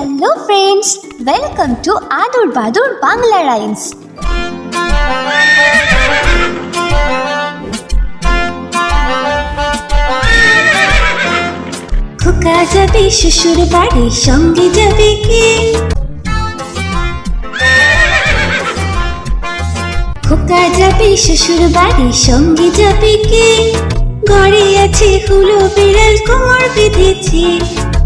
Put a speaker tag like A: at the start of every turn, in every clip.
A: Hello friends welcome to আদুর বাদুর Bangla rhymes খোকা যাবে, শ্বশুর বাড়ি, সঙ্গে যাবে কে? খোকা যাবে, শ্বশুর বাড়ি, সঙ্গে যাবে কে? ঘরে আছে হুলো বিড়াল, কোমর বেঁধেছে।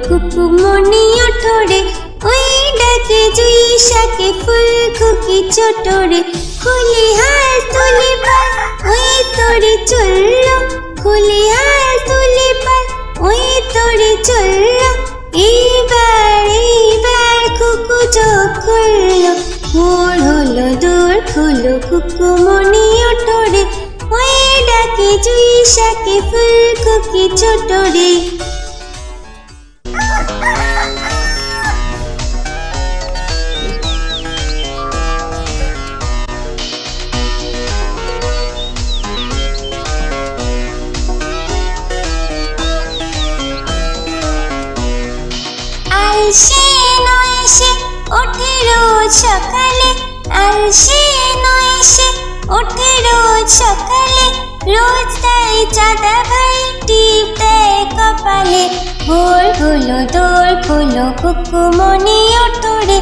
A: হলো কুকুমনি ধরে ওই ডাকে জুই শাকে ফুল খুকি ছোট রে খুলি হাল তুলি পাল ওই তোরে চলল। খুলি হাল তুলি পাল ওই তোরে চলল। এইবার এইবার কুকু চোখ খুললো। ভোর হলো দূর, হলো কুকু মনি ওঠরে। ওই ডাকে জুই শাকে ফুল খুকি ছোট আলসে নয় সে ওঠে রোজ সকালে, রোজ তাই চাঁদা ভাই টিপ দেয় কপালে। ভোর হলো, দোর খোলো কুকু মনে ওঠরে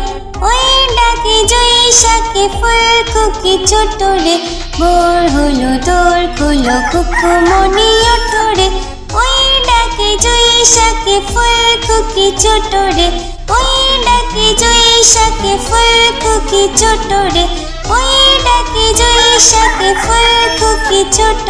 A: ওই ডাকে জয়ী শাকে, ফুল খুকি ছোট ভোর হলো, দোর খোলো কুকু মনে ওঠরে ওই ডাকে জয়ী শাকে, ফুল খুকি ছোট ওই ডাকে জয়ী শাকে ফুল খুকি ছোট রে? ওই ডাকে জয়ী শাকে ফুল খুকি ছোট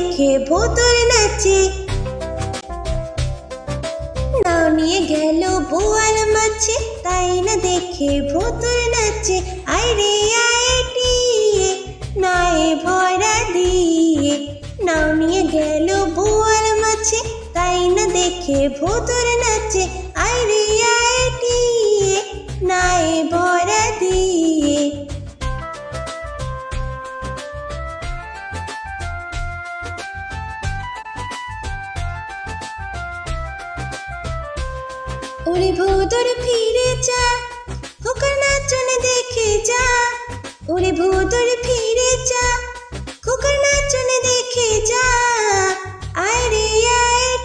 A: দেখে ভোতর নাচে। নামিয়ে গেল বোয়াল মাছে, তাই না দেখে ভোতর নাচে। আইরে আইটিয়ে নাই ভরা দিয়ে। নাও নিয়ে গেল বোয়াল মাছে, তাই না দেখে ভোতর নাচে। ওরে ভূতর ফিরে যা, খোকার নাচনে দেখে যা। আয় রে, আয়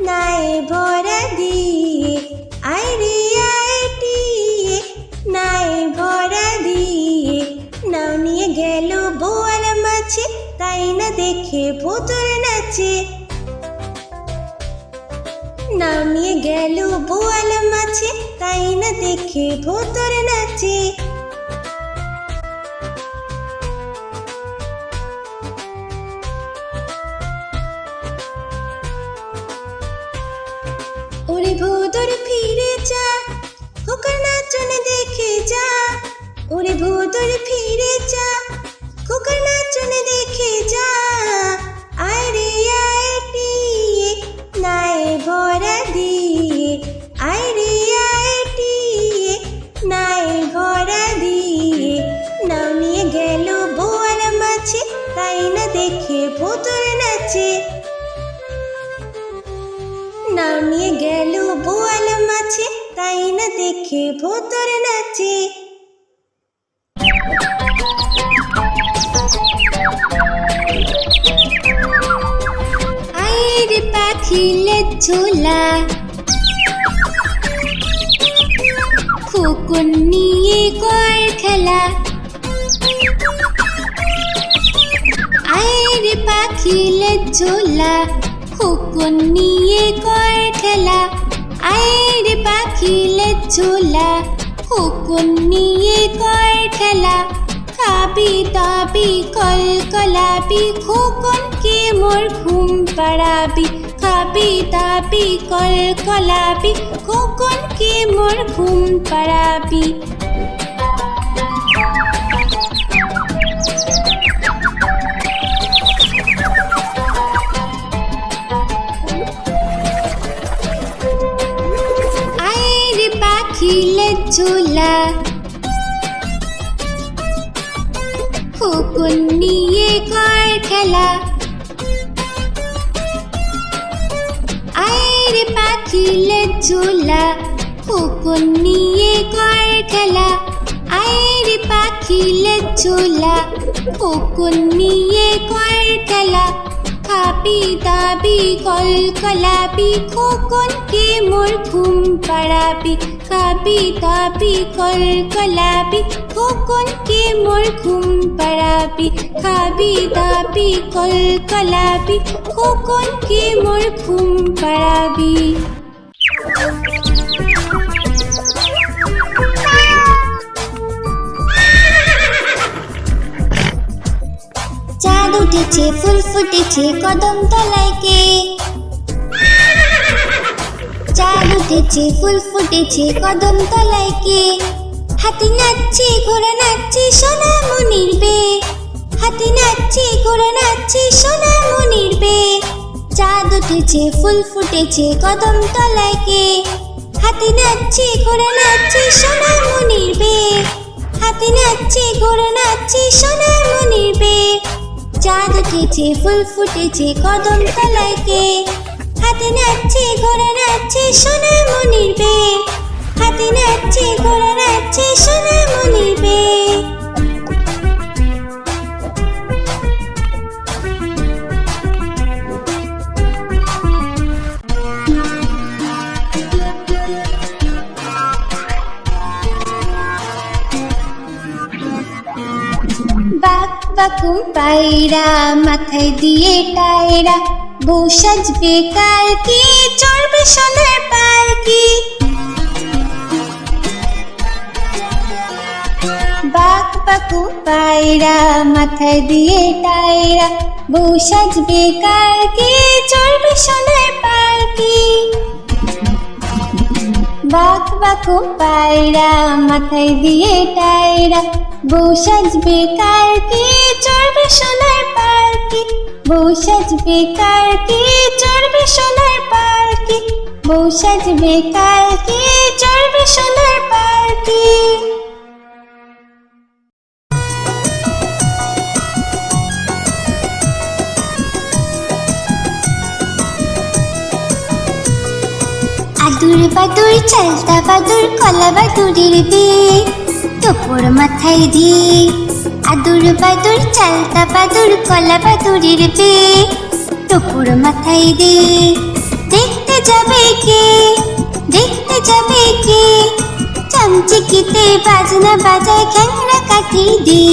A: নাই ভরা দিয়ে। আয় রে, আয় নাই ভরা দিয়ে। নাও নিয়ে গেল বোয়াল মাছে, তাই না দেখে ভূতর নাচে। নামিয়ে গেল বোয়াল মাছে, তাই না দেখে ভোতর
B: ওরে ভোদর ফিরে যা, খোকার নাচন দেখে যা। ওরে ভোদর ফিরে যা, খোকার নাচন দেখে যা। দেখে ভোতর নাচে।
A: আয়ের পাখিলে ঝোলা খোকন নিয়ে কর খেলা। আয়ের পাখিলে ঝোলা খোকন নিয়ে কর খেলা। আয়ের পাখিলে ঝোলা খোকন নিয়ে কর খেলা খাবি কলাবি খোকন কে মোর ঘুম পাড়াবি খাবি দাবি কল কলাবি খোকন কে মোর ঘুম পাড়াবি। ঝোলা খোকন নিয়ে কর খেলা। আয়ের পাখিলে ঝোলা খোকন নিয়ে কর খেলা। আয়ের পাখিলে ঝোলা খোকন নিয়ে কর খেলা। খাবি দাবি কল কলাবি খোকন কে মোর ঘুম পাড়াবি? খাবি দাবি কল কলাবি খোকন কে মোর ঘুম পাড়াবি? খাবি দাবি কল কলাবি খোকন কে মোর ঘুম পাড়াবি? উঠেছে ফুল ফুটেছে কদম তলায় কে? চাঁদ উঠেছে ফুল ফুটেছে কদম তলায় কে? হাতি নাচছে, ঘোড়া নাচছে সোনা মনির বে হাতি নাচছে, ঘোড়া নাচছে সোনা মনির বে চাঁদ উঠেছে ফুল ফুটেছে কদম তলায় কে? হাতি নাচছে, ঘোড়া নাচছে সোনা মনির বে হাতি নাচছে, ঘোড়া নাচছে সোনা মনির বে চাঁদ উঠেছে ফুল ফুটেছে কদম তলাইতে হাতে নাচছে, ঘোড়া নাচছে সোনা মনির বে হাতে নাচছে, ঘোড়া নাচছে সোনা মনির বে পায়রা, মাথায় দিয়ে টায়রা, বউ সাজবে কালকে, চড়বে সোনার পালকি। বাক বাকু পায়রা, মাথায় দিয়ে টায়রা, বউ সাজবে কালকে, চড়বে সোনার পালকি। বাক বাকু পায়রা, মাথায় দিয়ে টায়রা বউ সাজবে কালকে চড়বে সোনার পালকি বউ সাজবে কালকে চড়বে সোনার পালকি বউ সাজবে কালকে চড়বে সোনার পালকি আদুর বাদুর, চালতা বাদুর, কলা বাদুরের বিয়ে। তোপর মাথায় দিয়ে আদুর বাদুর, চালতা বাদুর, কলা বাদুরের বিয়ে তোপর মাথায় দিয়ে দেখতে যাবে কে? দেখতে যাবে কে? চামচিকিতে বাজনা বাজায় খ্যাংরা কাঠি দে।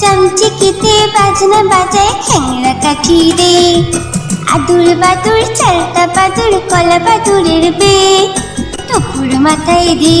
A: চামচিকিতে বাজনা বাজায় খ্যাংরা কাঠি দে। আদুর বাদুর, চালতা বাদুর, কলা বাদুরের বে টুকুর মাথায় দে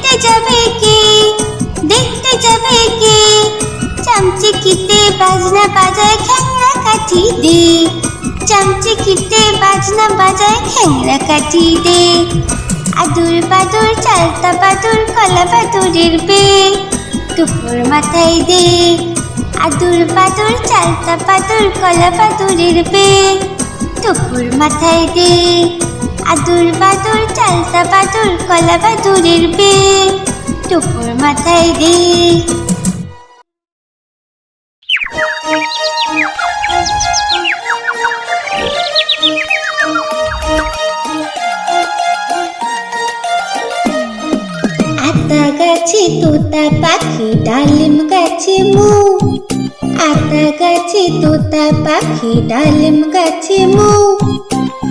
A: যাবে কে? দেখতে যাবে কে? চামচিকিতে বাজনা বাজায় খ্যাংরা কাঠি দে। চামচিকিতে বাজনা বাজায় খ্যাংরা কাঠি দে। আদুর বাদুর, চালতা বাদুর, কলা বাদুরের বে। টুকুর মাথায় দে। আদুর বাদুর, চালতা বাদুর, কলা বাদুরের বে। টুকুর মাথায় দে। আদুর বাদুর, চালতা বাদুর, কলা বাদুরের বে টুকুর মাথায় দে
B: আতা গাছে তোতা পাখি, ডালিম গাছে মু। আতা গাছে তোতা পাখি, ডালিম গাছে মু।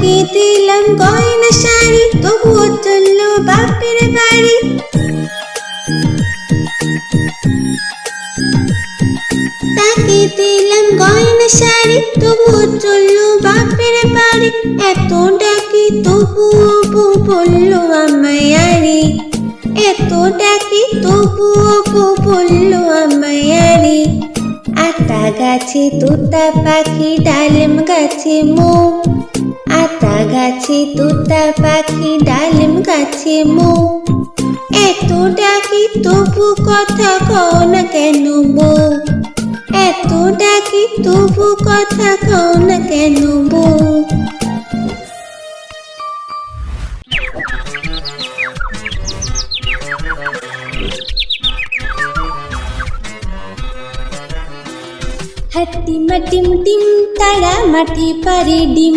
B: তাকে দিলাম গয়না শাড়ি, তবুও চলল বাপের বাড়ি। তাকে দিলাম গয়না শাড়ি, তবুও চলল বাপের বাড়ি। এত ডাকি তবুও বউ বলল, আমায় আরে। এত ডাকি তবুও বউ বলল, আমায় আরে। আতা গাছে, তোতা পাখি, ডালিম গাছে মো। আতা গাছে, তোতা পাখি, ডালিম গাছে মো। এত ডাকি তবু কথা কও না কেন বউ এত ডাকি তবু কথা কও না কেন বউ হাতি মাটিম টিম, তারা মাটি পারে ডিম।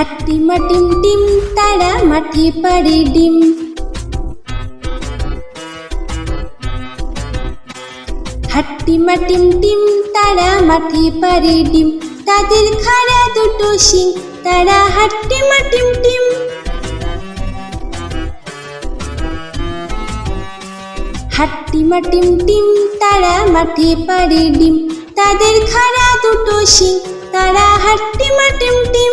B: হাট্টি মাটিম টিম তারা মাঠে পারে ডিম। হাট্টি মাটিম টিম তারা মাঠে পারে ডিম। তাদের খাড়া দুটো শিং, তারা হাট্টি মাটিম টিম হাট্টি মাটিম টিম তারা মাঠে পারে ডিম। তাদের খাড়া দুটো শিং, তারা হাট্টি মাটিম টিম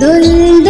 A: দুলুনি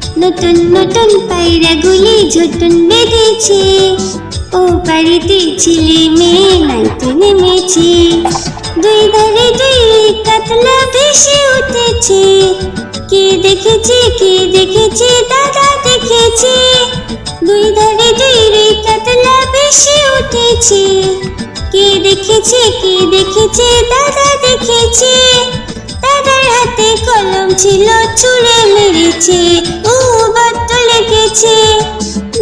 A: নতুন নতুন পায়রাগুলি ঝুটুন বেঁধেছে। ও বাড়িতে ছেলে মেয়ে নাইতে নেমেছে। দুই ধারে দুই কাতলা ভেসে উঠেছে। কে দেখেছে কে দেখেছে, দাদা দেখেছে। দুই ধারে দুই কাতলা ভেসে উঠেছে। কে দেখেছে কে দেখেছে, দাদা দেখেছে। দাদার হাতে কলম ছিল ছুঁড়ে মেরেছে। ও লেগেছে,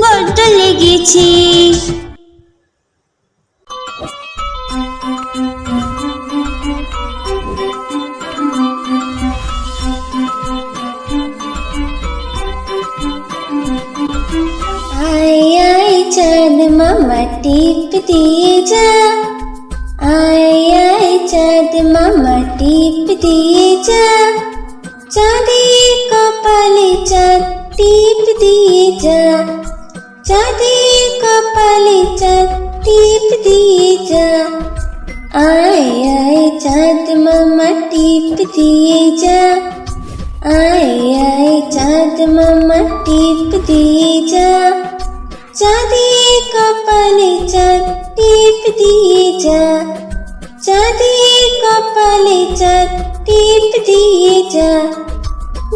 A: বড্ড লেগেছে।
B: চাঁদ মামা, টিপ দিয়ে যা। আয় আয়, চাঁদ মামা, টিপ দিয়ে যা। চাঁদের কপালে চাঁদ টিপ দিয়ে যা চাঁদের কপালে চাঁদ টিপ দিয়ে যা আয় আয় চাঁদ মামা টিপ দিয়ে যা আয় আয় চাঁদ মামা টিপ দিয়ে যা চাঁদের কপালে চাঁদ টিপ দিয়ে যা চাঁদের কপালে চাঁদ টিপ দিয়ে যা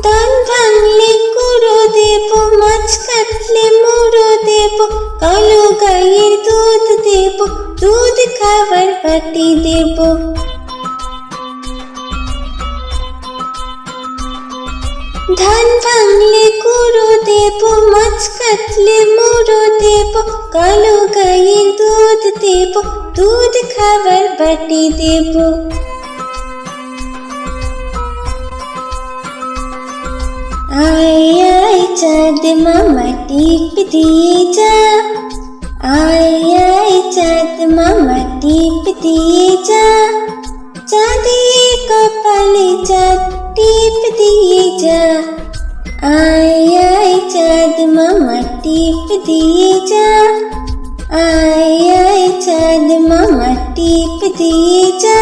B: ধান ভাঙলে কুড়ো দেব, মাছ কাটলে মুড়ো দেব, কালো গাইয়ের দুধ দেব, দুধ খাবার বাটি দেব। ধান ভাঙলে কুড়ো দেব, মাছ কাটলে মুড়ো দেব, কালো গাইয়ের দুধ দেব, দুধ খাবার বাটি দেব। আয় আয় চাঁদ মামা টিপ দিয়ে যা আয় আয় চাঁদ মামা টিপ দিয়ে যা চাঁদের কপালে চাঁদ টিপ দিয়ে যা আয় আয় চাঁদ মামা টিপ দিয়ে যা আয় আয় চাঁদ মামা টিপ দিয়ে যা